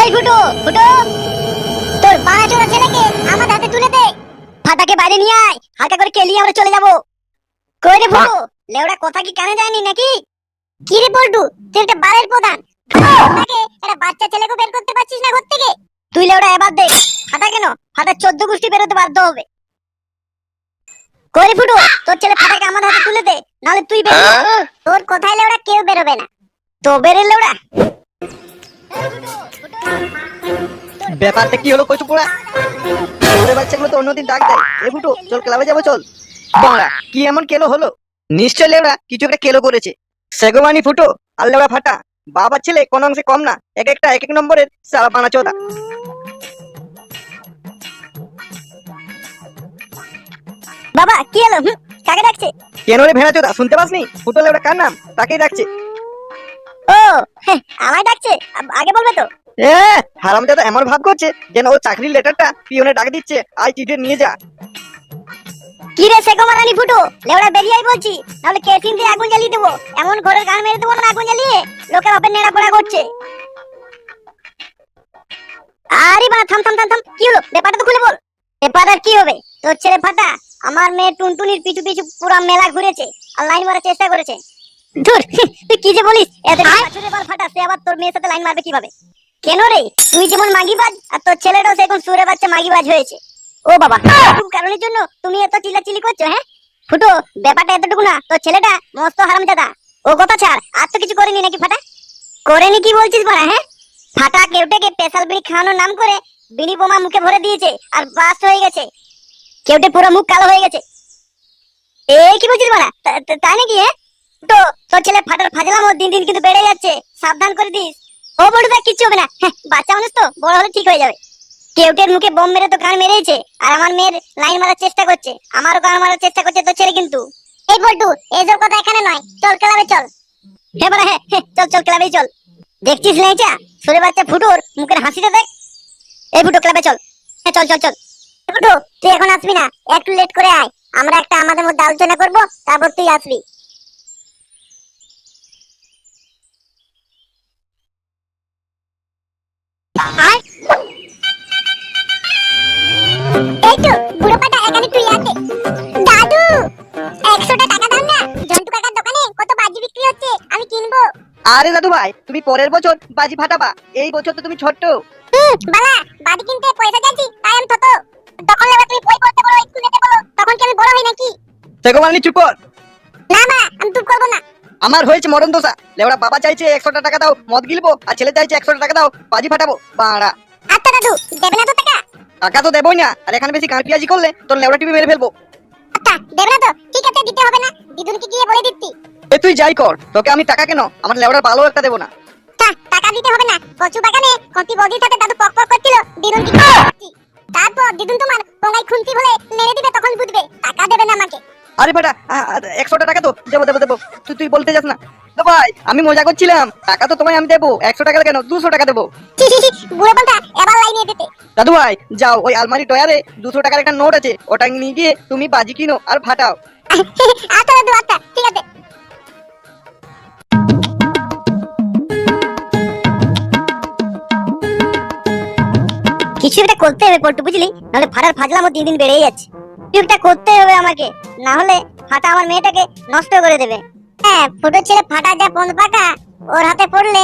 এই ফুটো ফুটো তোর বাড়া চোরা ছেলেকে আমার হাতে তুলে দে। ফাটাকে বাইরে নিয়ে আয় হালকা করে কেলিয়ে আমরা চলে যাব। কই রে ফুটো লেওড়া কথা কি কানে যায়নি নাকি? কি রে পল্টু তুই একটা বাড়ির প্রধান। ফাটাকে একটা বাচ্চা ছেলেকে বের করতে পারছিস না ঘর থেকে? তুই লেওড়া এবার দেখ ফাটা কেন? ফাটা চোদ্দ গোষ্ঠী বেরোতে বাধ্য হবে। কই ফুটো তোর ছেলে ফাটাকে আমার হাতে তুলে দে নাহলে তুই বেরোবি। তোর কোথায় লেওড়া কেউ বেরোবে না। তো বেরে লেওড়া ব্যাপারটা কি হলো কচু পোড়া? বাচ্চাগুলো তো অন্যদিন ডাক দেয়। এ ফুটো চল ক্লাবে যাব চল। বাংলা কি এমন কেলো হলো? নিশ্চয় লেওড়া কিছু একটা কেলো করেছে। সেগোমানি ফুটো আর লেওড়া ফাটা। বাবার ছেলে কোন অংশে কম না এক একটা এক এক নম্বরের সারা পানা চোদা। বাবা কি হলো? কাকে ডাকছে? কেন রে ভেড়া চোদা শুনতে পাসনি? ফুটো লেওড়া কার নাম? তাকেই ডাকছে। ও আমায় ডাকছে। আগে বলবে তো। এ এমন ভাব করছে যেন ও চাকরির লেটারটা পিওনে ডাক দিচ্ছে আই চিঠি নিয়ে যা। কি রে সেগো মারানি ফুটো? লেওড়া বেরিয়ে আই বলছি নাহলে কেসিন দিয়ে আগুন জ্বালিয়ে দেবো। এমন ঘরের গান মেরে দেবো না আগুন জ্বালিয়ে লোকের বাপের নেড়া পড়া করছে। আরে থাম থাম থাম থাম কি হলো? ব্যাপারটা তো খুলে বল। কি হবে? তোর ছেলে ফাটা আমার মেয়ে টুনটুনির পিছু পিছু পুরো মেলা ঘুরেছে আর লাইন মারার চেষ্টা করেছে। ধুর তুই কি যে বলিস? এত বছরের বার ফাটা সে আবার তোর মেয়ের সাথে লাইন মারবে কীভাবে? কেন রে? তুই যেমন মাগিবাজ আর তোর ছেলেটাও সে এখন সুরে বাচ্চা মাগিবাজ হয়েছে। ও বাবা এরকম কারণের জন্য তুমি এত করছ হ্যাঁ? ফুটো ব্যাপারটা এতটুকু না তোর ছেলেটা মস্ত হারামজাদা ও কথা ছাড় আর তো কিছু করেনি নাকি ফাটা? করেনি কি বলছিস বাড়া হ্যাঁ? ফাটা কেউটাকে স্পেশাল বিড়ি খাওয়ানোর নাম করে বিড়ি বোমা মুখে ভরে দিয়েছে আর বাস হয়ে গেছে। কেউটে পুরো মুখ কালো হয়ে গেছে। এই কি বলছিস বাড়া? তাই নাকি হ্যাঁ? তো তোর ছেলে ফাটার ফাজলামও দিন দিন কিন্তু বেড়ে যাচ্ছে। সাবধান করে দিস। ও কিচ্ছু হবে না। হ্যাঁ, বাচ্চা মানুষ তো বড় হলে ঠিক হয়ে যাবে। কেউটের মুখে বোম মেরে তো মেরেছে আর আমার মেয়ের লাইন মারার চেষ্টা করছে। আমারও মারার চেষ্টা করছে তোর ছেলে কিন্তু। এই বল্টু এসব কথা এখানে নয়। চল ক্লাবে চল। বড় হ্যাঁ চল চল ক্লাবে চল। দেখছিস সরে বাচ্চা মুখের হাসিটা দেখ। এই ফুটো ক্লাবে চল। হ্যাঁ চল চল চল। তুই এখন আসবি না? একটু লেট করে আয়। আমরা একটা আমাদের মধ্যে আলোচনা করব তারপর তুই আসবি। আরে দাদু ভাই তুমি পরের বছর বাজি ফাটাবা এই বছর তো তুমি ছোট্ট। হুম, বালা বাজি কিনতে পয়সা চাইছি তাই আমি ছোট। তখন লেবা তুমি বই পড়তে বলো স্কুল যেতে বলো তখন কি আমি বড় হই নাকি? সেগোমানি চুপ কর। না মা আমি চুপ করব না। আমার হয়েছে মরণ দোষা। লেওড়া বাবা চাইছে একশোটা টাকা দাও মদ গিলবো আর ছেলে চাইছে একশোটা টাকা দাও বাজি ফাটাবো বাড়া। আচ্ছা দাদু দেবে না তো টাকা? টাকা তো দেবোই না আর এখানে বেশি গাঁ পিয়াজি করলে তোর লেওড়া টিভি মেরে ফেলব। আচ্ছা দেবে না তো ঠিক আছে দিতে হবে না। দিদুনকে গিয়ে বলে দিচ্ছি। এ তুই যাই কর। তোকে আমি টাকা কেন? আমার লেওড়ার ভালো একটা দেবো না। টাকা দিতে হবে না। কচু বাগানে কতি বৌদির সাথে দাদু পক পক করছিল গিয়ে বলছি। তারপর দিদুন তোমার পোঙায় খুন্তি বলে মেরে দিবে তখন বুঝবে টাকা দেবে না আমাকে। আরে বেটা একশোটা টাকা তো। দেবো দেবো দেবো। তুই তুই বলতে যাস না। তো ভাই আমি মজা করছিলাম। টাকা তো তোমায় আমি দেবো। একশো টাকা কেন? দুশো টাকা দেবো। বুড়ো পান্তা এবার লাইনে দিতে দাদু ভাই যাও ওই আলমারি টয়ারে দুশো টাকার একটা নোট আছে। ওটা নিয়ে গিয়ে তুমি বাজি কিনো আর ফাটাও। আচ্ছা দাদু আচ্ছা ঠিক আছে। কিছু একটা করতে হবে পল্টু, বুঝলি? নাহলে ফাটার ফাজলামও দিন দিন বেড়েই যাচ্ছে। কিছু একটা করতে হবে আমাকে, না হলে ফাটা আমার মেয়েটাকে নষ্ট করে দেবে। হ্যাঁ ফুটো ছেলে ফাটা যা পন পাকা ওর হাতে পড়লে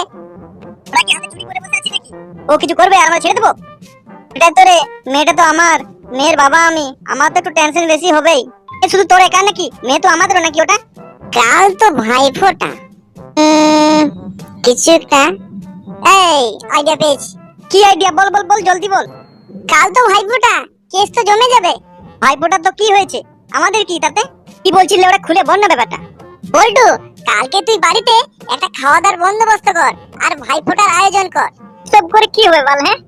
ওরা কি চুরি করে বসে আছে নাকি? ও কিছু করবে, আর আমরা ছেড়ে দেবো? এটা তো রে মেয়েটা তো আমার, মেয়ের বাবা আমি, আমার তো একটু টেনশন বেশি হবেই। এ শুধু তোর একা নাকি? মেয়ে তো আমাদেরও নাকি ওটা? কাল তো ভাই ফোটা কিছু একটা এই আইডিয়া পেয়েছি। কি আইডিয়া বল বল বল, জলদি বল। কাল তো ভাই ফোটা কেস তো জমে যাবে। ভাই ফোটা তো কি হয়েছে? আমাদের কি তাতে? কি বলছিলে ওরা খুলে বল না ব্যাপারটা। বল্টু, কালকে তুই বাড়িতে একটা খাওয়া দাওয়ার বন্দোবস্ত কর আর ভাই ফোটার আয়োজন কর। সব করে কি হবে বল হ্যাঁ?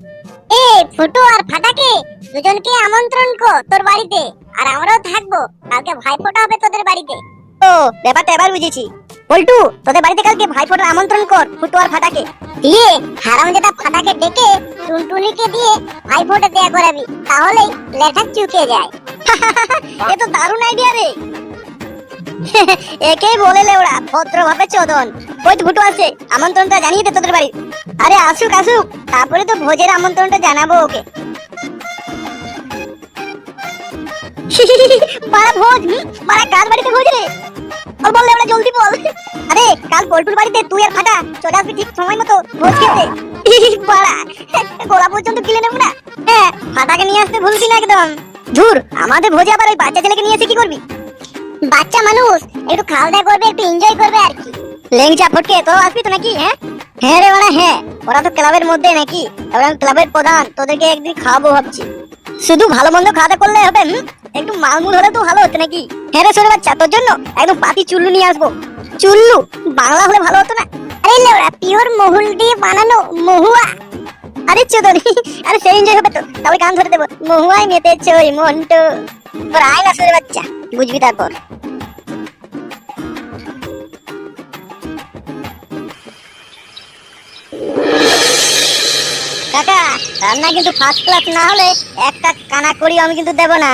এ ফুটু আর ফাটাকে দুজনকে আমন্ত্রণ কর তোর বাড়িতে। আর আমরাও থাকব। কালকে ভাইফোঁটা হবে তোদের বাড়িতে। ও, ব্যাপারটা এবার বুঝেছি। পল্টু তোদের বাড়িতে কালকে ভাইফোঁটার আমন্ত্রণ কর ফুটু আর ফাটাকে দিয়ে হারাম যেটা ফাটাকে ডেকে টুনটুনিকে দিয়ে ভাইফোঁটা দেয়া করাবি তাহলেই লেঠা চুকে যায়। এ তো দারুণ আইডিয়া রে। একেই বলে লেওড়া ভদ্রভাবে চোদন। ওই তো ফুটো আছে আমন্ত্রণটা জানিয়ে দে তোদের বাড়ি আরে আসুক আসুক তারপরে তো ভোজের আমন্ত্রণটা জানাব ওকে। পাড়া ভোজ পাড়া কার বাড়িতে ভোজ রে? বল বললে আমরা জলদি বল। আরে, কাল বাড়িতে তুই আর ফাটা, চলে আসবি ঠিক সময় মতো ভোজ খেতে। গোলা পর্যন্ত কিলে নেব না। হ্যাঁ ফাটাকে নিয়ে আসতে ভুলছি না একদম। ধুর, আমাদের ভোজে আবার ওই বাচ্চা ছেলেকে নিয়ে এসে কি করবি? বাচ্চা মানুষ, একটু খাওয়া দাওয়া করবে, একটু এনজয় করবে আর কি। লেংচা ফটকে তো আসবি তো নাকি হ্যাঁ? হ্যাঁ রে মানে হ্যাঁ। ওরা তো ক্লাবের মধ্যে নাকি, এবার ক্লাবের প্রধান, তোদেরকে একদিন খাওয়াবো ভাবছি। শুধু ভালো মন্দ খাওয়াতে করলে হবে, হুম? একটু মালমুল হলে তো ভালো হতো নাকি? হ্যাঁ রে সরে বাচ্চা, তোর জন্য একদম পাতি চুল্লু নিয়ে আসব। চুল্লু? বাংলা হলে ভালো হতো না? আরে লেওড়া, পিওর মহুল দিয়ে বানানো মহুয়া। আরে চোদন, আরে সেই এনজয় হবে তো। তবে গান ধরে দেবো, মহুয়ায় মেতেছে ওই মন্টু। তোর আয় না সরে বাচ্চা, বুঝবি তারপর। কাকা রান্না কিন্তু ফার্স্ট ক্লাস না হলে একটা কানা করি আমি কিন্তু দেব না।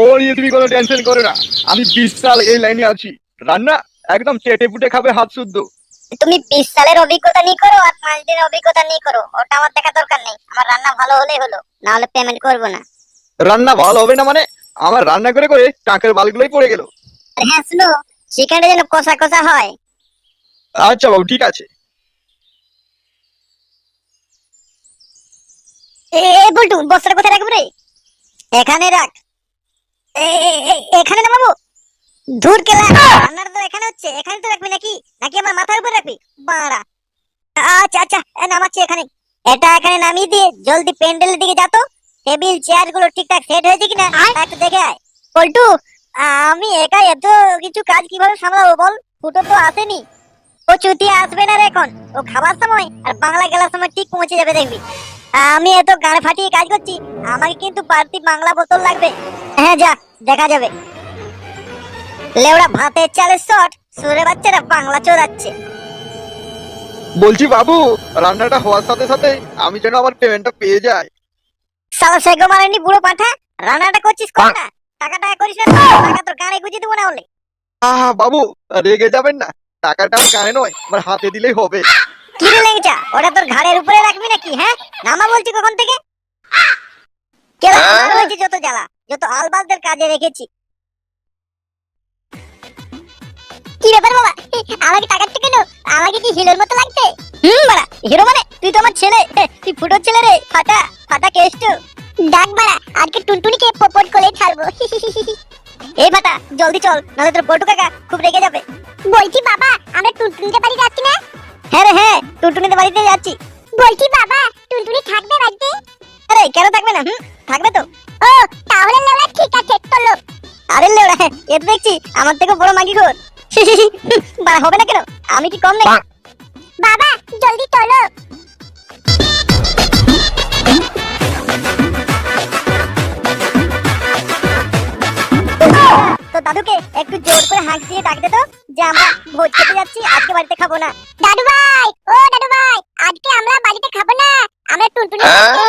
ও নিয়ে তুমি কোনো টেনশন করো না। আমি বিশ সাল এই লাইনে আছি। রান্না একদম চেটে পুটে খাবে হাত শুদ্ধ। তুমি বিশ সালের অভিজ্ঞতা নিয়ে করো আর পাঁচ দিনের অভিজ্ঞতা নিয়ে করো। ওটা আমার দেখা দরকার নেই। আমার রান্না ভালো হলেই হলো না হলে পেমেন্ট করব না। রান্না ভালো হবে না মানে? আমার রান্না করে করে টাকের বালগুলোই পড়ে গেল। হ্যাঁ শুনো চিকেনটা যেন কষা কষা হয়। আচ্ছা বাবু ঠিক আছে। এ বল্টু বস্তাটা কোথায় রাখব রে? এখানে রাখ। এখানে না বাবু দূর কেলা রান্নার তো এখানে হচ্ছে। এখানে তো রাখবি নাকি? নাকি আমার মাথার উপর রাখবি? বাড়া আচ্ছা আচ্ছা নামাচ্ছি এখানে। এটা এখানে নামিয়ে দিয়ে জলদি প্যান্ডেলের দিকে যা তো। টেবিল চেয়ারগুলো ঠিকঠাক সেট হয়েছে কিনা একটু দেখে আয়। পল্টু আমি একা এত কিছু কাজ কীভাবে সামলাবো বল? ফুটো তো আসেনি। ও চুতি আসবে না রে এখন। ও খাবার সময় আর বাংলা গেলার সময় ঠিক পৌঁছে যাবে দেখবি। আমি এত গাড় ফাটিয়ে কাজ করছি আমাকে কিন্তু বাড়তি বাংলা বোতল লাগবে। হ্যাঁ যা দেখা যাবে। লেওড়া ভাতের চালের শট সুরে বাচ্চারা বাংলা চোরাচ্ছে। বলছি বাবু রান্নাটা হওয়ার সাথে সাথে আমি যেন আমার পেমেন্টটা পেয়ে যাই। সালা সেগো মারেনি বুড়ো পাঠা রান্নাটা করছিস কর না। টাকা টাকা করিস না টাকা তোর গাড়ি গুজিয়ে দেবো না হলে। আহা বাবু রেগে যাবেন না। টাকাটা আমার কানে নয় আমার হাতে দিলেই হবে। কি রে ওটা তোর ঘাড়ের উপরে রাখবি নাকি হ্যাঁ? নামা বলছি কখন থেকে? কেলা আমার হয়েছে যত জ্বালা যত আলবালদের কাজে রেখেছি। কি ব্যাপার বাবা? আমাকে টাকার কেন? আমাকে কি হিরোর মতো লাগছে? হুম বাড়া হিরো মানে তুই তো আমার ছেলে তুই ফুটোর ছেলে রে ফাটা ফাটা কেষ্ট। ডাক বাড়া আজকে টুনটুনিকে পপট করে ছাড়বো। এই ফাটা জলদি চল নাহলে তোর বটু কাকা খুব রেগে যাবে। বলছি বাবা আমরা টুনটুনিদের বাড়ি যাচ্ছি না? হ্যাঁ রে হ্যাঁ টুনটুনিদের বাড়িতে যাচ্ছি। বলছি বাবা টুনটুনি থাকবে বাড়িতে? আরে কেন থাকবে না হুম থাকবে তো। ও তাহলে লেওড়া ঠিক আছে চলো। আরে লেওড়া এ তো দেখছি আমার থেকে বড় মাগি ঘর। বাড়া হবে না কেন? আমি কি কম নেই বাবা জলদি চলো। তো দাদুকে একটু জোর করে হাঁক দিয়ে ডাক দে তো। যে আমরা ভোজ খেতে যাচ্ছি আজকে বাড়িতে খাব না। দাদু ভাই ও দাদু ভাই আজকে আমরা বাড়িতে খাব না। আমরা টুনটুনি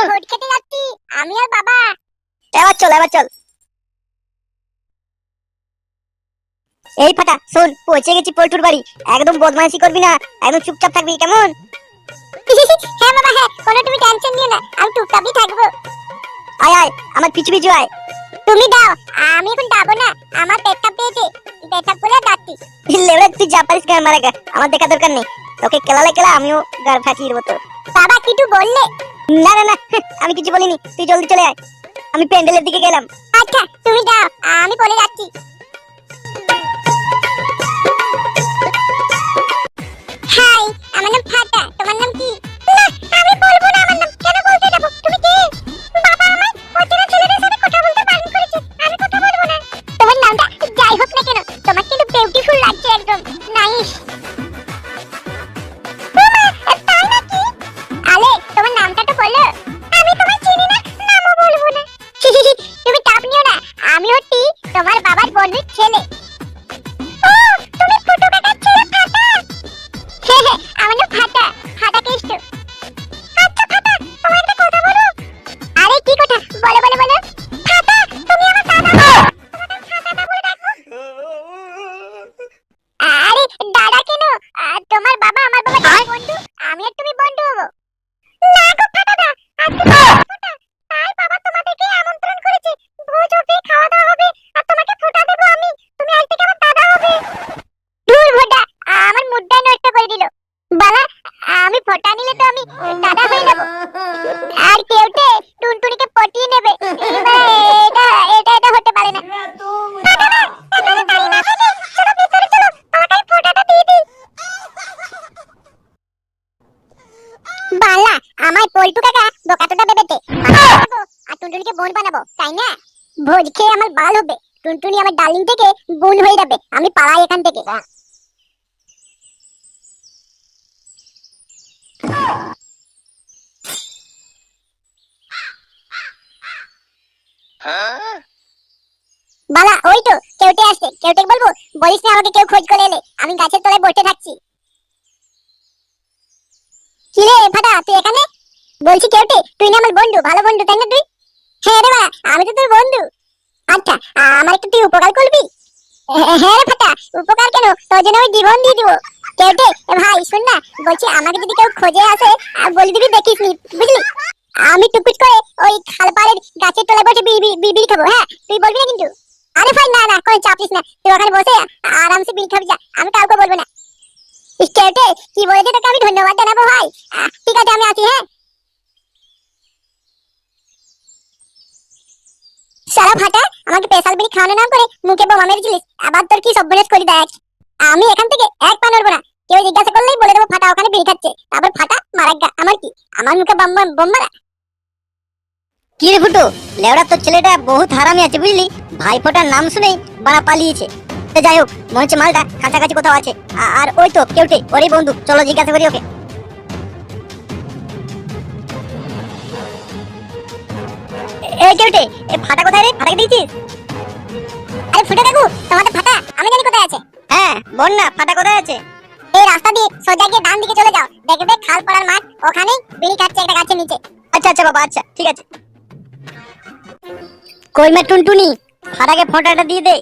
ভোজ খেতে যাচ্ছি। আমি আর বাবা। এবার চল এবার চল। এই ফাটা শোন পৌঁছে গেছি পল্টুর বাড়ি। একদম বদমাইশি করবি না একদম চুপচাপ থাকবি কেমন? হ্যাঁ বাবা হ্যাঁ কোনো তুমি টেনশন নিও না আমি চুপচাপই থাকব। আয় আয় আমার পিছু পিছু আয়। তুমি দাও আমি এখন যাব না। আমার পেটটা পেয়েছে পেটটা করে যাচ্ছি লেবড়া তুই যা পারিস গান মারা গা? আমার দেখা দরকার নেই। তোকে কেলালে কেলা আমিও গার ফাটিয়ে দেবো তোর। বাবা কিছু বললে? না না না আমি কিছু বলিনি। তুই জলদি চলে আয়। আমি প্যান্ডেলের দিকে গেলাম। আচ্ছা তুমি যাও আমি পরে যাচ্ছি। হাই আমার নাম ফাটা তোমার নাম কি? আমায় পল্টু কাকা বোকাটোটা ভেবেতে আর টুনটুনিকে বোন বানাবো তাই না? ভোজ খেয়ে আমার বাল হবে। টুনটুনি আমার ডার্লিং থেকে বোন হয়ে যাবে। আমি পালাই এখান থেকে। বালা ওই তো কেউটে আসছে। কেউটে বলব বলিস না আমাকে কেউ খোঁজ করে এলে। আমি গাছের তলায় বসে থাকছি। কি রে ফাটা তুই এখানে? বলছি কেউটে তুই না আমার বন্ধু, ভালো বন্ধু, তাই না তুই? হ্যাঁ রে বাড়া আমি তো তোর বন্ধু। আচ্ছা আমার একটু তুই উপকার করবি? হ্যাঁ রে ফাটা, উপকার কেন? তোর জন্য আমি জীবন দিয়ে কেউটে ভাই, শোন না, বলছি আমাকে যদি কেউ খোঁজে আসে বলে দিবি, দেখিস বুঝলি? আমি করে ওই খালপাড়ের গাছের তলায় বসে বিড়ি খাব হ্যাঁ? তুই বলবি না কিন্তু? আরে ভাই, না না, কোনো চাপিস না। তুই ওখানে বসে আরামসে বিড়ি খাবি, যা। আমি কাউকে বলব না। স্টেটে কি বলেছে তোকে আমি ধন্যবাদ জানাব, ভাই? ঠিক আছে, আমি আছি হ্যাঁ? সারা ফাটা আমাকে স্পেশাল বিড়ি খাওয়ানো না করে মুখে বোমা মেরেছিলিস, আবার তোর কি সভ্যনেস করি দেখ। আমি এখান থেকে এক পা নড়বো না, কেউ জিজ্ঞাসা করলেই বলে দেবো ফাটা ওখানে বিড়ি খাচ্ছে, তারপর ফাটা মারাগ্গা আমার কি? আমার মুখে বোম কি রে ফুটো লেওড়া তোর ছেলেটা বহুত হারামি আছে বুঝলি? ভাইফোটার নাম শুনেই বাড়া পালিয়েছে। যাই হোক, মনে হচ্ছে মালটা কাছাকাছি কোথাও আছে। আর ওই তো কেউটে ওরই বন্ধু, চলো জিজ্ঞাসা করি ওকে। এই কেউটে এ ফাটা কোথায় রে? ফাটাকে আরে ফুটে কাকু তোমাদের ফাটা। আমি জানি কোথায় আছে। হ্যাঁ বল না ফাটা কোথায় আছে? এই রাস্তা দিয়ে সোজা গিয়ে ডান দিকে চলে যাও। দেখবে খাল পাড়ার মাঠ বিড়ি খাচ্ছে একটা গাছের নিচে। আচ্ছা আচ্ছা বাবা আচ্ছা ঠিক আছে। কই মে টুনটুনি? ফাটাকে ফোঁটাটা দিয়ে দে।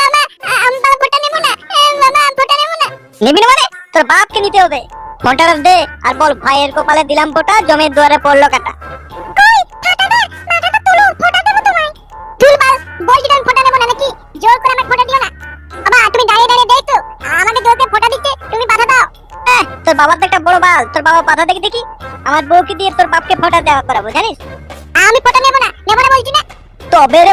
বাবা আমি বাবা ফোঁটা নেব না। বাবা আমি ফোঁটা নেব না। নিবি না মানে? তোর বাপকে নিতে হবে। ফোঁটাটা দে আর বল ভাইয়ের কপালে দিলাম ফোঁটা জমির দুয়ারে পড়ল কাটা। বাল তোর বাবা পাতা দেখে দেখি? আমার বউকে দিয়ে তোর বাপকে ফটা দেওয়া করাবো জানিস? আমি ফটা নেব না নেব না বলছি না। তবে রে